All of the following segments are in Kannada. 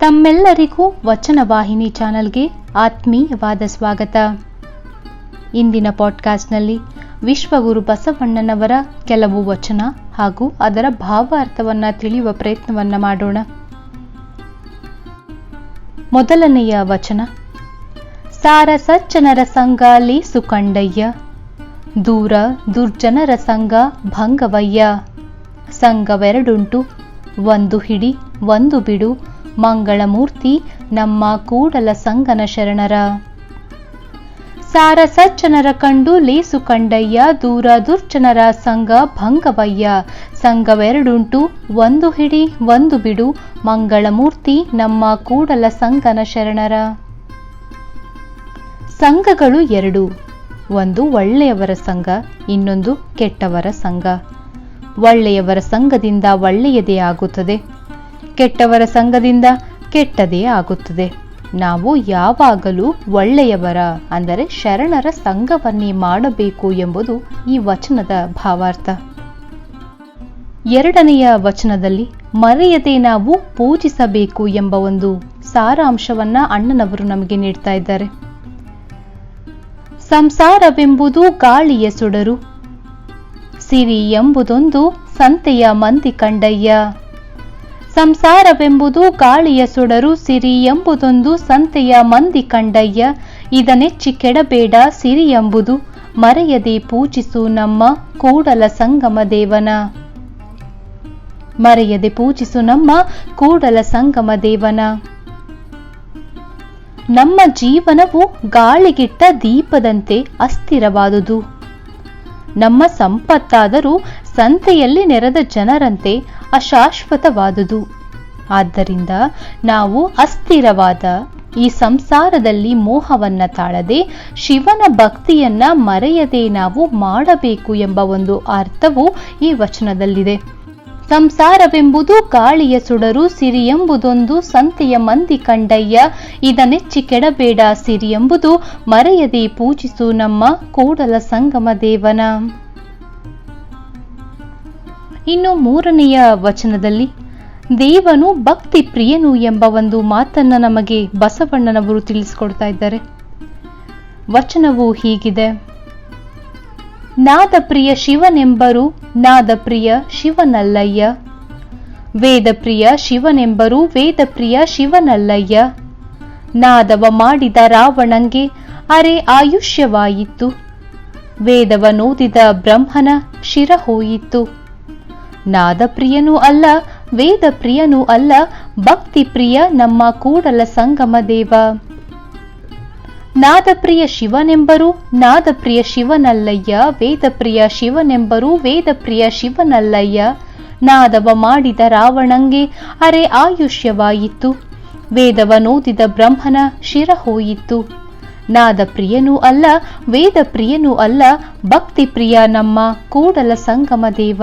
ತಮ್ಮೆಲ್ಲರಿಗೂ ವಚನ ವಾಹಿನಿ ಚಾನೆಲ್ಗೆ ಆತ್ಮೀಯವಾದ ಸ್ವಾಗತ. ಇಂದಿನ ಪಾಡ್ಕಾಸ್ಟ್ನಲ್ಲಿ ವಿಶ್ವಗುರು ಬಸವಣ್ಣನವರ ಕೆಲವು ವಚನ ಹಾಗೂ ಅದರ ಭಾವಾರ್ಥವನ್ನ ತಿಳಿಯುವ ಪ್ರಯತ್ನವನ್ನ ಮಾಡೋಣ. ಮೊದಲನೆಯ ವಚನ, ಸಾರ ಸಜ್ಜನರ ಸಂಘ ಲೀಸು ದೂರ ದುರ್ಜನರ ಸಂಘ ಭಂಗವಯ್ಯ, ಸಂಘವೆರಡುಂಟು, ಒಂದು ಹಿಡಿ, ಒಂದು ಬಿಡು ಮಂಗಳಮೂರ್ತಿ, ನಮ್ಮ ಕೂಡಲ ಸಂಗನ ಶರಣರ. ಸಾರ ಸಜ್ಜನರ ಕಂಡು ಲೇಸು ಕಂಡಯ್ಯ, ದೂರ ದುರ್ಜನರ ಸಂಘ ಭಂಗವಯ್ಯ. ಸಂಘವೆರಡುಂಟು, ಒಂದು ಹಿಡಿ, ಒಂದು ಬಿಡು, ಮಂಗಳಮೂರ್ತಿ, ನಮ್ಮ ಕೂಡಲ ಸಂಗನ ಶರಣರ. ಸಂಘಗಳು ಎರಡು, ಒಂದು ಒಳ್ಳೆಯವರ ಸಂಘ, ಇನ್ನೊಂದು ಕೆಟ್ಟವರ ಸಂಘ. ಒಳ್ಳೆಯವರ ಸಂಘದಿಂದ ಒಳ್ಳೆಯದೇ ಆಗುತ್ತದೆ. ಕೆಟ್ಟವರ ಸಂಘದಿಂದ ಕೆಟ್ಟದೇ ಆಗುತ್ತದೆ. ನಾವು ಯಾವಾಗಲೂ ಒಳ್ಳೆಯವರ, ಅಂದರೆ ಶರಣರ ಸಂಘವನ್ನೇ ಮಾಡಬೇಕು ಎಂಬುದು ಈ ವಚನದ ಭಾವಾರ್ಥ. ಎರಡನೆಯ ವಚನದಲ್ಲಿ ಮರೆಯದೆ ನಾವು ಪೂಜಿಸಬೇಕು ಎಂಬ ಒಂದು ಸಾರಾಂಶವನ್ನ ಅಣ್ಣನವರು ನಮಗೆ ನೀಡ್ತಾ ಇದ್ದಾರೆ. ಸಂಸಾರವೆಂಬುದು ಗಾಳಿಯ ಸುಡರು. ಸಿರಿ ಎಂಬುದೊಂದು ಸಂತೆಯ ಮಂದಿ ಕಂಡಯ್ಯ. ಸಂಸಾರವೆಂಬುದು ಗಾಳಿಯ ಸುಡರು ಸಿರಿ ಎಂಬುದೊಂದು ಸಂತೆಯ ಮಂದಿ ಕಂಡಯ್ಯ. ಇದನೆಚ್ಚಿ ಕೆಡಬೇಡ ಸಿರಿ ಎಂಬುದು. ಮರೆಯದೆ ಪೂಜಿಸು ನಮ್ಮ ಕೂಡಲ ಸಂಗಮ ದೇವನ. ಮರೆಯದೆ ಪೂಜಿಸು ನಮ್ಮ ಕೂಡಲ ಸಂಗಮ ದೇವನ. ನಮ್ಮ ಜೀವನವು ಗಾಳಿಗಿಟ್ಟ ದೀಪದಂತೆ ಅಸ್ಥಿರವಾದುದು. ನಮ್ಮ ಸಂಪತ್ತಾದರೂ ಸಂತೆಯಲ್ಲಿ ನೆರೆದ ಜನರಂತೆ ಅಶಾಶ್ವತವಾದುದು. ಆದ್ದರಿಂದ ನಾವು ಅಸ್ಥಿರವಾದ ಈ ಸಂಸಾರದಲ್ಲಿ ಮೋಹವನ್ನ ತಾಳದೆ ಶಿವನ ಭಕ್ತಿಯನ್ನ ಮರೆಯದೆ ನಾವು ಮಾಡಬೇಕು ಎಂಬ ಒಂದು ಅರ್ಥವು ಈ ವಚನದಲ್ಲಿದೆ. ಸಂಸಾರವೆಂಬುದು ಗಾಳಿಯ ಸುಡರು ಸಿರಿ ಎಂಬುದೊಂದು ಸಂತೆಯ ಮಂದಿ ಕಂಡಯ್ಯ, ಇದನ್ನೆಚ್ಚಿ ಕೆಡಬೇಡ ಸಿರಿ ಎಂಬುದು ಮರೆಯದೆ ಪೂಜಿಸು ನಮ್ಮ ಕೂಡಲ ಸಂಗಮ ದೇವನ. ಇನ್ನು ಮೂರನೆಯ ವಚನದಲ್ಲಿ, ದೇವನು ಭಕ್ತಿ ಪ್ರಿಯನು ಎಂಬ ಒಂದು ಮಾತನ್ನು ನಮಗೆ ಬಸವಣ್ಣನವರು ತಿಳಿಸಿಕೊಡ್ತಾ ಇದ್ದಾರೆ. ವಚನವು ಹೀಗಿದೆ. ನಾದ ಪ್ರಿಯ ಶಿವನೆಂಬರು ನಾದಪ್ರಿಯ ಶಿವನಲ್ಲಯ್ಯ. ವೇದ ಪ್ರಿಯ ಶಿವನೆಂಬರು ವೇದಪ್ರಿಯ ಶಿವನಲ್ಲಯ್ಯ. ನಾದವ ಮಾಡಿದ ರಾವಣಂಗೆ ಅರೆ ಆಯುಷ್ಯವಾಯಿತು. ವೇದವನೋದಿದ ಬ್ರಹ್ಮನ ಶಿರ ಹೋಯಿತು ನಾದಪ್ರಿಯನೂ ಅಲ್ಲ, ವೇದಪ್ರಿಯನೂ ಅಲ್ಲ ಭಕ್ತಿ ಪ್ರಿಯ ನಮ್ಮ ಕೂಡಲ ಸಂಗಮ ದೇವ. ನಾದಪ್ರಿಯ ಶಿವನೆಂಬರು ನಾದಪ್ರಿಯ ಶಿವನಲ್ಲಯ್ಯ, ವೇದಪ್ರಿಯ ಶಿವನೆಂಬರು ವೇದಪ್ರಿಯ ಶಿವನಲ್ಲಯ್ಯ. ನಾದವ ಮಾಡಿದ ರಾವಣಂಗೆ ಅರೆ ಆಯುಷ್ಯವಾಯಿತು, ವೇದವ ನೋದಿದ ಬ್ರಹ್ಮನ ಶಿರ ಹೋಯಿತು. ನಾದಪ್ರಿಯನೂ ಅಲ್ಲ, ವೇದಪ್ರಿಯನೂ ಅಲ್ಲ ಭಕ್ತಿ ಪ್ರಿಯ ನಮ್ಮ ಕೂಡಲ ಸಂಗಮ ದೇವ.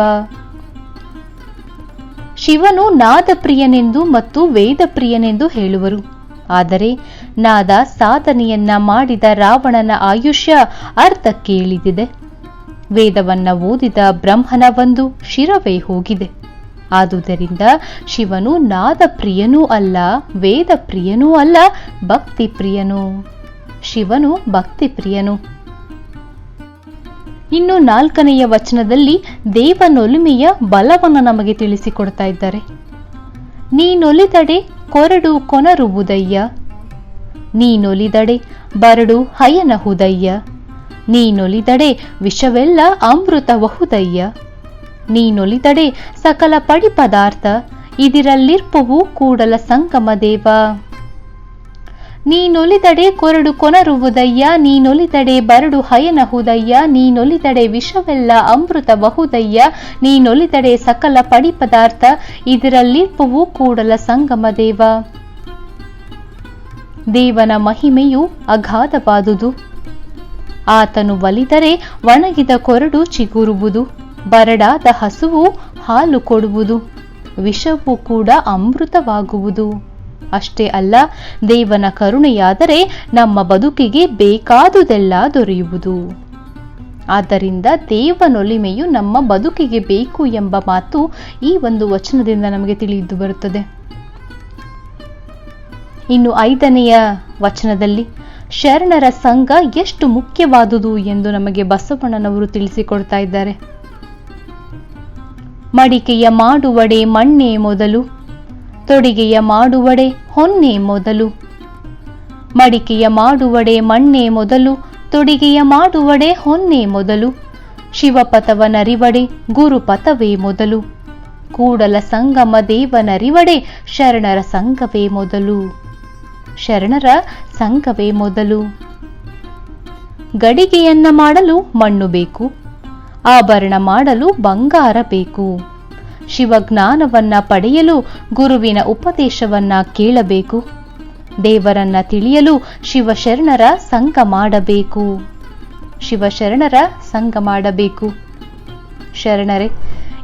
ಶಿವನು ನಾದಪ್ರಿಯನೆಂದು ಮತ್ತು ವೇದಪ್ರಿಯನೆಂದು ಹೇಳುವರು. ಆದರೆ ನಾದ ಸಾಧನೆಯನ್ನ ಮಾಡಿದ ರಾವಣನ ಆಯುಷ್ಯ ಅರ್ಧಕ್ಕೆ ಇಳಿದಿದೆ ವೇದವನ್ನ ಓದಿದ ಬ್ರಹ್ಮನ ಒಂದು ಶಿರವೇ ಹೋಗಿದೆ. ಆದುದರಿಂದ ಶಿವನು ನಾದಪ್ರಿಯನೂ ಅಲ್ಲ, ವೇದಪ್ರಿಯನೂ ಅಲ್ಲ ಭಕ್ತಿ ಪ್ರಿಯನು ಶಿವನು ಭಕ್ತಿ ಪ್ರಿಯನು ಇನ್ನು ನಾಲ್ಕನೆಯ ವಚನದಲ್ಲಿ ದೇವನೊಲುಮೆಯ ಬಲವನ್ನು ನಮಗೆ ತಿಳಿಸಿಕೊಡ್ತಾ ಇದ್ದಾರೆ. ನೀನೊಲಿದಡೆ ಕೊರಡು ಕೊನರುವುದಯ್ಯ ನೀನೊಲಿದಡೆ ಬರಡು ಹಯನಹುದಯ್ಯ ನೀನೊಲಿದಡೆ ವಿಷವೆಲ್ಲ ಅಮೃತವಹುದಯ್ಯ ನೀನೊಲಿದಡೆ ಸಕಲ ಪಡಿ ಪದಾರ್ಥ ಇದಿರಲ್ಲಿರ್ಪವು ಕೂಡಲ ಸಂಗಮ ದೇವ. ನೀನೊಲಿದಡೆ ಕೊರಡು ಕೊನರುವುದಯ್ಯ ನೀನೊಲಿದಡೆ ಬರಡು ಹಯನಹುದಯ್ಯ ನೀನೊಲಿದಡೆ ವಿಷವೆಲ್ಲ ಅಮೃತ ಬಹುದಯ್ಯ ನೀನೊಲಿದಡೆ ಸಕಲ ಪಡಿ ಪದಾರ್ಥ ಇದರಲ್ಲಿರ್ಪವು ಕೂಡಲ ಸಂಗಮ ದೇವ. ದೇವನ ಮಹಿಮೆಯು ಅಗಾಧವಾದುದು. ಆತನು ಒಲಿದರೆ ಒಣಗಿದ ಕೊರಡು ಚಿಗುರುವುದು. ಬರಡಾದ ಹಸುವು ಹಾಲು ಕೊಡುವುದು. ವಿಷವು ಕೂಡ ಅಮೃತವಾಗುವುದು. ಅಷ್ಟೇ ಅಲ್ಲ, ದೇವನ ಕರುಣೆಯಾದರೆ ನಮ್ಮ ಬದುಕಿಗೆ ಬೇಕಾದುದೆಲ್ಲ ದೊರೆಯುವುದು. ಆದ್ದರಿಂದ ದೇವನೊಲಿಮೆಯು ನಮ್ಮ ಬದುಕಿಗೆ ಬೇಕು ಎಂಬ ಮಾತು ಈ ಒಂದು ವಚನದಿಂದ ನಮಗೆ ತಿಳಿದು ಬರುತ್ತದೆ. ಇನ್ನು ಐದನೆಯ ವಚನದಲ್ಲಿ, ಶರಣರ ಸಂಘ ಎಷ್ಟು ಮುಖ್ಯವಾದುದು ಎಂದು ನಮಗೆ ಬಸವಣ್ಣನವರು ತಿಳಿಸಿಕೊಡ್ತಾ ಇದ್ದಾರೆ. ಮಡಿಕೆಯ ಮಾಡುವಡೆ ಮಣ್ಣೆ ಮೊದಲು. ತೊಡಿಗೆಯ ಮಾಡುವಡೆ ಹೊನ್ನೆ ಮೊದಲು. ಮಡಿಕೆಯ ಮಾಡುವಡೆ ಮಣ್ಣೆ ಮೊದಲು, ತೊಡಿಗೆಯ ಮಾಡುವಡೆ ಹೊನ್ನೆ ಮೊದಲು. ಶಿವಪಥವನರಿವಡೆ ಗುರುಪಥವೇ ಮೊದಲು. ಕೂಡಲ ಸಂಗಮ ದೇವನರಿವಡೆ ಶರಣರ ಸಂಘವೇ ಮೊದಲು. ಶರಣರ ಸಂಘವೇ ಮೊದಲು. ಗಡಿಗೆಯನ್ನ ಮಾಡಲು ಮಣ್ಣು ಬೇಕು, ಆಭರಣ ಮಾಡಲು ಬಂಗಾರ ಬೇಕು. ಶಿವಜ್ಞಾನವನ್ನ ಪಡೆಯಲು ಗುರುವಿನ ಉಪದೇಶವನ್ನ ಕೇಳಬೇಕು. ದೇವರನ್ನ ತಿಳಿಯಲು ಶಿವಶರಣರ ಸಂಘ ಮಾಡಬೇಕು. ಶಿವಶರಣರ ಸಂಘ ಮಾಡಬೇಕು. ಶರಣರೇ,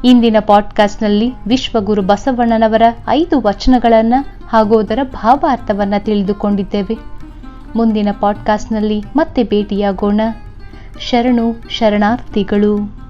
ಇಂದಿನ ಪಾಡ್ಕಾಸ್ಟ್ನಲ್ಲಿ ವಿಶ್ವಗುರು ಬಸವಣ್ಣನವರ ಐದು ವಚನಗಳನ್ನು ಹಾಗೂ ಅದರ ಭಾವಾರ್ಥವನ್ನು ತಿಳಿದುಕೊಂಡಿದ್ದೇವೆ. ಮುಂದಿನ ಪಾಡ್ಕಾಸ್ಟ್ನಲ್ಲಿ ಮತ್ತೆ ಭೇಟಿಯಾಗೋಣ. ಶರಣು ಶರಣಾರ್ಥಿಗಳು.